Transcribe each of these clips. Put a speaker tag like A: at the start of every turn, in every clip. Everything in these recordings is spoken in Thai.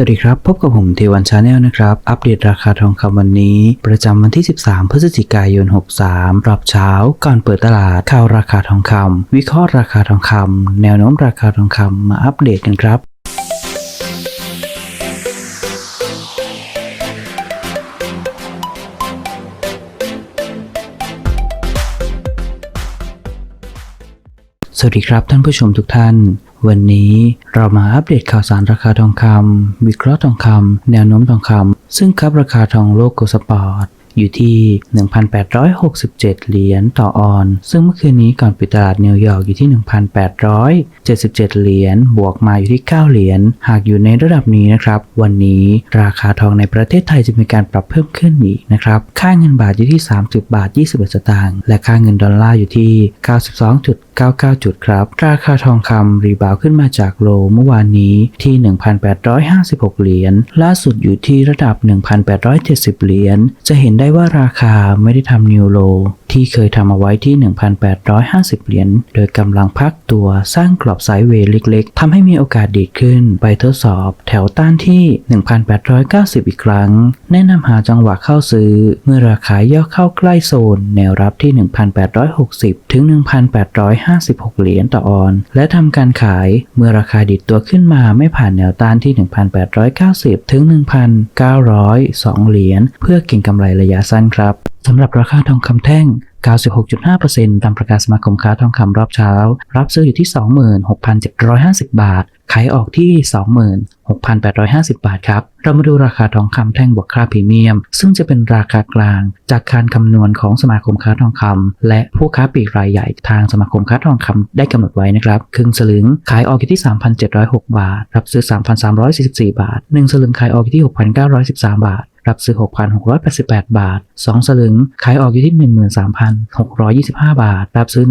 A: สวัสดีครับ พบกับผมเทวันชาแนลนะครับ อัปเดตราคาทองคำวันนี้ ประจำวันที่ 13 พฤศจิกายน 63รอบเช้า ก่อนเปิดตลาดข่าวราคาทองคำวิเคราะห์ราคาทองคำแนวโน้มราคาทองคำมาอัปเดตกันครับ สวัสดีครับท่านผู้ชมทุกท่าน วันนี้เรามาอัปเดตข่าวสารราคาทองคำวิเคราะห์ทองคำแนวโน้มทองคำซึ่งครับราคาทองโลกโกลสปอร์ตอยู่ที่ 1,867 เหรียญต่อออน ซึ่งเมื่อคืนนี้ก่อนปิดตลาดนิวยอร์กอยู่ที่ 1,877 เหรียญ บวกมาอยู่ที่ 9 เหรียญ หากอยู่ในระดับนี้นะครับ วันนี้ราคาทองในประเทศไทยจะมีการปรับเพิ่มขึ้นอีกนะครับ ค่าเงินบาทอยู่ที่ 30 บาท 21 สตางค์ และค่าเงินดอลลาร์อยู่ที่ 92. 99 จุดครับ ราคาทองคำรีบาวขึ้นมาจากโลเมื่อวานนี้ที่ 1,856 เหรียญ ล่าสุดอยู่ที่ระดับ 1,870 เหรียญ จะเห็นได้ว่าราคาไม่ได้ทำนิวโลที่เคยทำเอาไว้ที่ 1,850 เหรียญ โดยกำลังพักตัวสร้างกรอบไซด์เวย์เล็กๆ ทำให้มีโอกาสดีดขึ้น ไปทดสอบแถวต้านที่ 1,890 อีกครั้ง แนะนำหาจังหวะเข้าซื้อ เมื่อราคาย่อเข้าใกล้โซน แนวรับที่ 1,860 ถึง 1,850 1,856 เหรียญต่อออน และทำการขายเมื่อราคาดิดตัวขึ้นมาไม่ผ่านแนวต้านที่ 1,890 ถึง 1,902 เหรียญเพื่อเก็งกำไรระยะสั้นครับสำหรับราคาทองคำแท่ง 96.5%ตามประกาศสมาคมค้าทองคำรอบเช้า รับซื้ออยู่ที่ 26,750 บาท ขายออกที่ 26,850 บาทครับ เรามาดูราคาทองคำแท่งบวกค่าพรีเมียม ซึ่งจะเป็นราคากลาง จากการคำนวณของสมาคมค้าทองคำและผู้ค้าปลีกรายใหญ่ทางสมาคมค้าทองคำได้กำหนดไว้นะครับครึ่งสลึงขายออกอยู่ที่ 3,706 บาท รับซื้อ 3,344 บาท 1 สลึงขายออกอยู่ที่ 6,913 บาท รับซื้อ 6,688 บาท 2 สลึง ขายออกอยู่ที่ 13,625 บาท รับซื้อ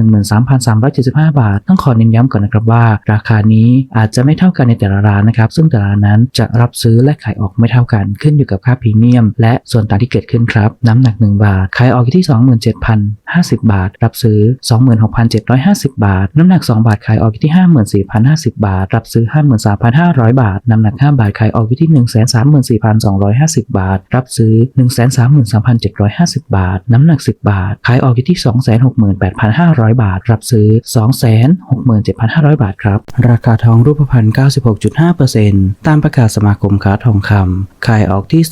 A: 13,375 บาท ต้องขอเน้นย้ำก่อนนะครับว่า ราคานี้อาจจะไม่เท่ากันในแต่ละร้านนะครับ ซึ่งแต่ละร้านนั้นจะรับซื้อและขายออกไม่เท่ากัน ขึ้นอยู่กับค่าพรีเมียม และส่วนต่างที่เกิดขึ้นครับ น้ำหนัก 1 บาท ขายออกอยู่ที่ 27,000 27,050 บาท รับซื้อ 26,750 บาท น้ำหนัก 2 บาทขายออกอยู่ที่ 54,050 บาท รับซื้อ 53,500 บาท น้ำหนัก 5 บาทขายออกอยู่ที่ 134,250 บาท รับซื้อ 133,750 บาท น้ำหนัก 10 บาท ขายออกอยู่ที่ 268,500 บาท รับซื้อ 267,500 บาทครับ ราคาทองรูปพรรณ96.5%ตามประกาศสมาคมค้าทองคำขายออกที่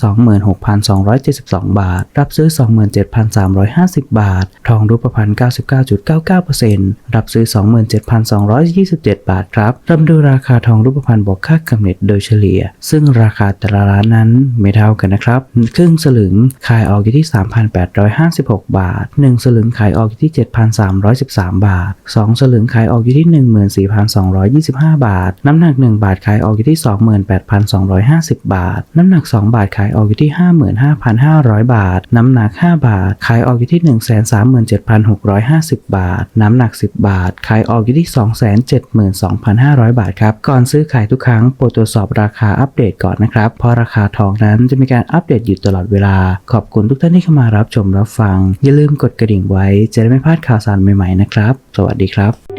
A: 26,272 บาท รับซื้อ 27,350 บาททองรูปพรรณ99.99%รับซื้อ 27,227 บาทครับรามาดูราคาทองรูปพรรณบวกค่ากำเนิดโดยเฉลี่ย ซึ่งราคาแต่ละร้านนั้นไม่เท่ากันนะครับ ครึ่งสลึงขายออกอยู่ที่ 3,856 บาท 1 สลึงขายออกอยู่ที่ 7,313 บาท 2 สลึงขายออกอยู่ที่ 14,225 บาท น้ำหนัก 1 บาทขายออกอยู่ที่ 28,250 บาท น้ำหนัก 2 บาทขายออกอยู่ที่ 55,500 บาท น้ำหนัก 5 บาทขายออกอยู่ที่ 1 3 0 137,650 บาท น้ำหนัก 10 บาท ขายออกอยู่ที่ 272,500 บาทครับ ก่อนซื้อขายทุกครั้งโปรดตรวจสอบราคาอัปเดตก่อนนะครับ เพราะราคาทองนั้นจะมีการอัปเดตอยู่ตลอดเวลา ขอบคุณทุกท่านที่เข้ามารับชมรับฟัง อย่าลืมกดกระดิ่งไว้ จะได้ไม่พลาดข่าวสารใหม่ๆนะครับ สวัสดีครับ